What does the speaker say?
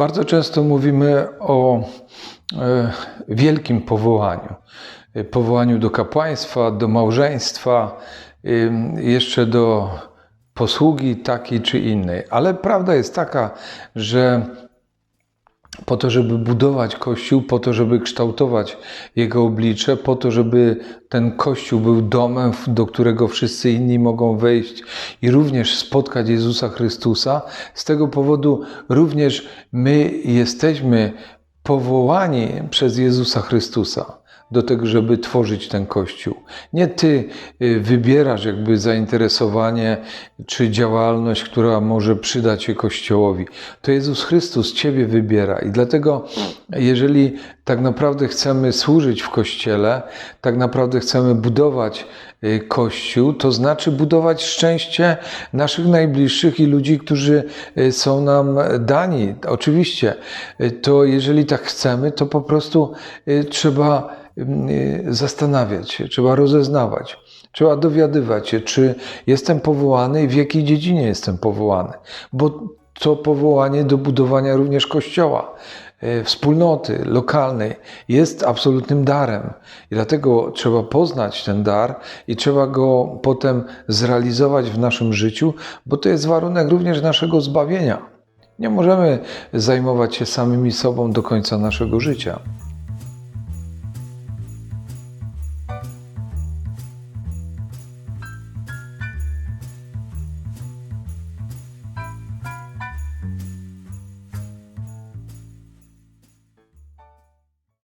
Bardzo często mówimy o e, wielkim powołaniu. E, Powołaniu do kapłaństwa, do małżeństwa, ym, jeszcze do posługi takiej czy innej. Ale prawda jest taka, że po to, żeby budować Kościół, po to, żeby kształtować jego oblicze, po to, żeby ten Kościół był domem, do którego wszyscy inni mogą wejść i również spotkać Jezusa Chrystusa. Z tego powodu również my jesteśmy powołani przez Jezusa Chrystusa do tego, żeby tworzyć ten Kościół. Nie ty y, wybierasz jakby zainteresowanie czy działalność, która może przydać się Kościołowi. To Jezus Chrystus ciebie wybiera i dlatego jeżeli tak naprawdę chcemy służyć w Kościele, tak naprawdę chcemy budować y, Kościół, to znaczy budować szczęście naszych najbliższych i ludzi, którzy y, są nam dani. Oczywiście, y, to jeżeli tak chcemy, to po prostu trzeba y, zastanawiać się, trzeba rozeznawać. Trzeba dowiadywać się, czy jestem powołany i w jakiej dziedzinie jestem powołany. Bo to powołanie do budowania również kościoła, e, wspólnoty lokalnej jest absolutnym darem. I dlatego trzeba poznać ten dar i trzeba go potem zrealizować w naszym życiu, bo to jest warunek również naszego zbawienia. Nie możemy zajmować się samymi sobą do końca naszego życia.